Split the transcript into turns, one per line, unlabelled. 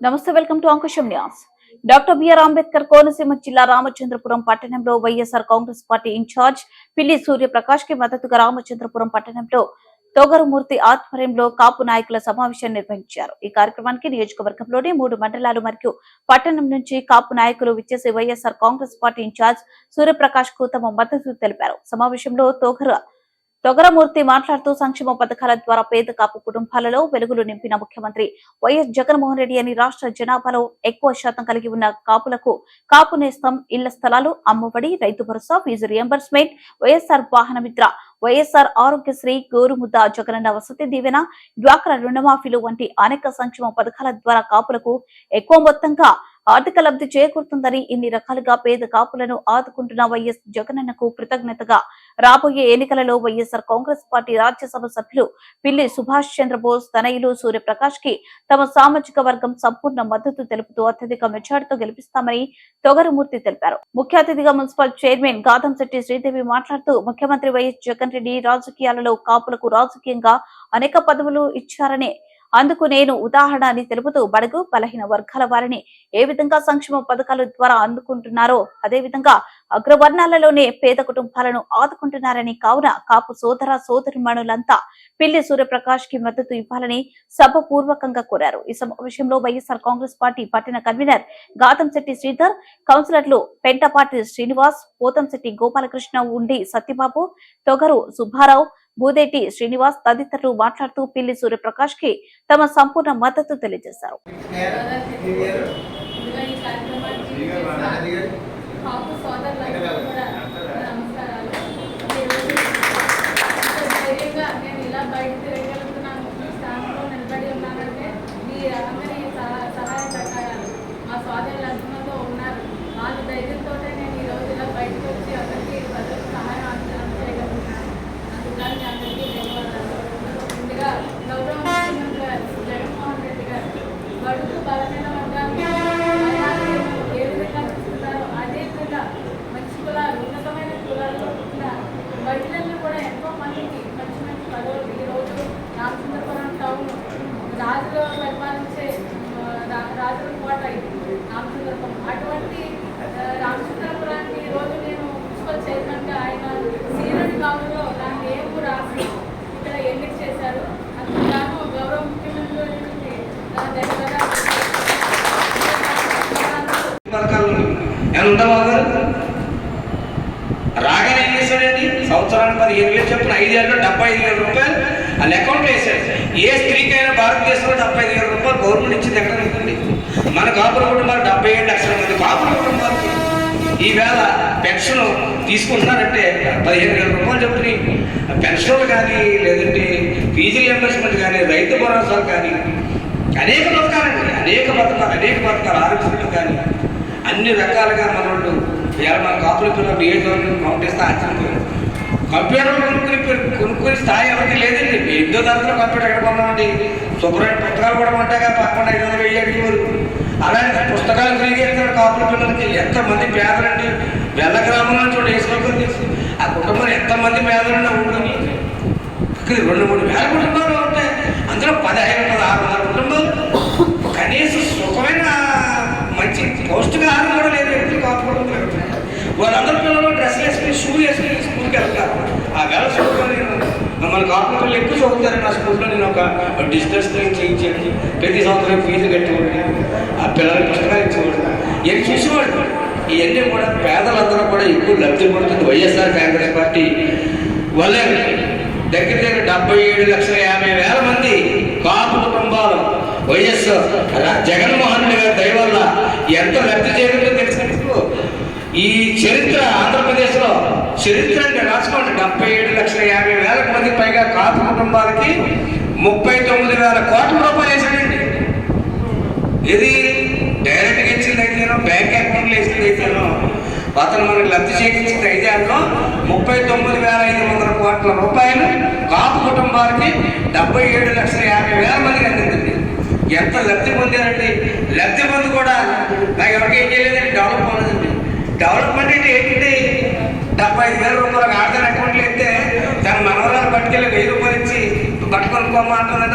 Namaste welcome to Ankusham news. Doctor BR Ambedkar Konaseema జిల్లా రామచంద్రపురం పట్టణంలో YSR Congress party incharge పిల్లి సూర్యప్రకాష్కి మద్దతుగా రామచంద్రపురం పట్టణంలో తోగరుమూర్తి ఆధ్వర్యంలో కాపు నాయకుల సమావేశం నిర్వహించారు. ఈ కార్యక్రమానికి నియోజకవర్గంలోని మూడు మండలాలు మరియు పట్టణం నుంచి కాపు నాయకులు విచ్చేసి వైఎస్ఆర్ కాంగ్రెస్ పార్టీ ఇన్ఛార్జ్ సూర్యప్రకాష్కు తమ మద్దతు తెలిపారు. సమావేశంలో తోగరు తొగరమూర్తి మాట్లాడుతూ సంక్షేమ పథకాల ద్వారా పేద కాపు కుటుంబాలలో వెలుగులు నింపిన ముఖ్యమంత్రి వైఎస్ జగన్మోహన్ రెడ్డి అని రాష్ట్ర జనాభాలో ఎక్కువ శాతం కలిగి ఉన్న కాపులకు కాపు నేస్తం ఇళ్ళ స్థలాలు అమ్మఒడి రైతు భరోసా ఫీజు రియంబర్స్మెంట్ వైఎస్ఆర్ వాహన మిత్ర వైఎస్ఆర్ ఆరోగ్యశ్రీ గోరుముద్ద జగనన్న వసతి దీవెన డ్వాక్రా రుణమాఫీలు వంటి అనేక సంక్షేమ పథకాల ద్వారా కాపులకు ఎక్కువ మొత్తంగా ఆర్థిక లబ్ధి చేకూరుతుందని ఇన్ని రకాలుగా పేద కాపులను ఆదుకుంటున్న వైఎస్ జగనన్నకు కృతజ్ఞతగా రాబోయే ఎన్నికలలో వైఎస్ఆర్ కాంగ్రెస్ పార్టీ రాజ్యసభ సభ్యులు పిల్లి సుభాష్ చంద్రబోస్ తనయులు సూర్యప్రకాష్కి తమ సామాజిక వర్గం సంపూర్ణ మద్దతు తెలుపుతూ అత్యధిక మెజార్టీతో గెలిపిస్తామని తొగరమూర్తి తెలిపారు. ముఖ్య అతిథిగా మున్సిపల్ చైర్మన్ గాదంశెట్టి శ్రీదేవి మాట్లాడుతూ ముఖ్యమంత్రి వైఎస్ జగన్ రెడ్డి రాజకీయాలలో కాపులకు రాజకీయంగా అనేక పదవులు ఇచ్చారనే అందుకు నేను ఉదాహరణ అని తెలుపుతూ బడుగు బలహీన వర్గాల వారిని ఏ విధంగా సంక్షేమ పథకాల ద్వారా అందుకుంటున్నారో అదే విధంగా అగ్రవర్ణాలలోనే పేద కుటుంబాలను ఆదుకుంటున్నారని కావున కాపు సోదర సోదరిమణులంతా పిల్లి సూర్యప్రకాష్కి మద్దతు ఇవ్వాలని సభ పూర్వకంగా కోరారు. ఈ సమావేశంలో వైఎస్ఆర్ కాంగ్రెస్ పార్టీ పట్టణ కన్వీనర్ గాతంశెట్టి శ్రీధర్ కౌన్సిలర్లు పెంటపాటి శ్రీనివాస్ పోతంశెట్టి గోపాలకృష్ణ ఉండి సత్యబాబు తొగరు సుబ్బారావు భూదేటి శ్రీనివాస్ తదితరులు మాట్లాడుతూ పిల్లి సూర్యప్రకాష్కి తమ సంపూర్ణ మద్దతు తెలియజేశారు.
రాజులు పరిపాలించే ఆ, రా- రాజుల కోట రామచంద్రపురం. అటువంటి రామచంద్రపురాన్ని ఈ రోజు నేను మున్సిపల్ చైర్మన్గా ఆయన సీరుడి కాలంలో దాన్ని ఏమో రాసి ఇక్కడ ఎన్నిక చేశారు. అందుకు గౌరవ ముఖ్యమంత్రి గారికి
రాగానే ఏం చేశాడండి సంవత్సరానికి పదిహేను వేలు చెప్పిన ఐదు ఐదేళ్ళు డెబ్బై ఐదు వేల రూపాయలు వాళ్ళ అకౌంట్ వేశాడు ఏ స్త్రీకైనా భారతదేశంలో డెబ్బై ఐదు వేల రూపాయలు గవర్నమెంట్ ఇచ్చింది ఎక్కడ ఉంటుంది? మన కాపుల కుటుంబాలు డెబ్బై ఏడు లక్షల మంది కాపుల కుటుంబాలకి ఈవేళ పెన్షన్ తీసుకుంటున్నారంటే పదిహేను వేల రూపాయలు చెప్పి పెన్షన్లు కానీ లేదంటే ఫీజు రియంబర్స్మెంట్ కానీ రైతు భరోసాలు కానీ అనేక పథకాలండి అనేక పథకాలు అనేక పథకాలు ఆరోగ్యశ్రీలు కానీ అన్ని రకాలుగా మనోళ్ళు ఇవాళ మన కాపుల పిల్లలు నియోజకవర్గం పంపిస్తే ఆశ్చర్యపోయారు కంప్యూటర్లు కొనుక్కుని కొనుక్కుని స్థాయి ఎవరికి లేదండి. ఎనిమిదో తరగతిలో కంప్యూటర్ ఎక్కడ కొన్నామండి? శుభ్రమైన పుస్తకాలు కూడా ఉంటాగా పక్కన ఐదు వందలు వెయ్యి వరకు. అలాగే పుస్తకాలు ఫ్రీగా ఇస్తారు కాపుల పిల్లలకి. ఎంతమంది పేదలండి. వెళ్ళ గ్రామంలో చూడండి వేసుకోవాలి తెలిసి ఆ కుటుంబంలో ఎంతమంది పేదలున్నా ఊళ్ళోని ఇక్కడ రెండు మూడు వేల కుటుంబాలు ఉంటాయి. అందులో పదహైదు వందల ఆరు వందల కుటుంబాలు. కనీసం సుఖమైన మంచి పౌష్టికాహారం కూడా లేదు వ్యక్తులు కాపుకోవడం వాళ్ళందరూ పిల్లలు డ్రెస్ వేసుకుని షూ వేసుకుని ఇంటికి వెళ్తారు ఆ వేళ స్కూల్లో నేను మన కాపుల ఎక్కువ చదువుతారు నా స్కూల్లో నేను ఒక డిజిటల్ స్క్రీన్ చేయించేది ప్రతి సంవత్సరం ఫీజు కట్టేవాడిని ఆ పిల్లలకి పుస్తకాలు ఇచ్చేవాడు ఇవన్నీ చూసేవాడు ఇవన్నీ కూడా పేదలందరూ కూడా ఎక్కువ లబ్ధి పడుతుంది వైఎస్ఆర్ కాంగ్రెస్ పార్టీ వల్లే దగ్గర దగ్గర డెబ్బై ఏడు లక్షల యాభై వేల మంది కాపు కుటుంబాలు వైఎస్ జగన్మోహన్ రెడ్డి గారి దయ వల్ల ఎంత లబ్ధి చేరుతుందో ఈ చరిత్ర ఆంధ్రప్రదేశ్లో చరిత్ర అంటే రాసుకోండి. డెబ్బై ఏడు లక్షల యాభై వేల మంది పైగా కాపు కుటుంబాలకి ముప్పై తొమ్మిది వేల కోట్ల రూపాయలు వేసాడండి ఇది డైరెక్ట్గా ఇచ్చింది అయితేనో బ్యాంక్ అకౌంట్లో వేసింది అయితేనో అతను మనకి లబ్ధి చేకూర్చింది అయితే అందులో ముప్పై తొమ్మిది వేల ఐదు వందల కోట్ల రూపాయలు కాపు కుటుంబాలకి డెబ్బై ఏడు లక్షల యాభై వేల మందికి అందిందండి. ఎంత లబ్ధి పొందారండి? లబ్ధి పొంది కూడా నాకు ఎవరికి ఏం చేయలేదండి. డెవలప్ అవ్వలేదండి డెవలప్మెంట్ అంటే ఏంటంటే డెబ్బై ఐదు వేల రూపాయలకు ఆర్థిక అకౌంట్లు అయితే దాని మనవరాలు పట్టుకెళ్ళి వెయ్యి రూపాయలు ఇచ్చి బట్ట కొనుక్కోమా అలా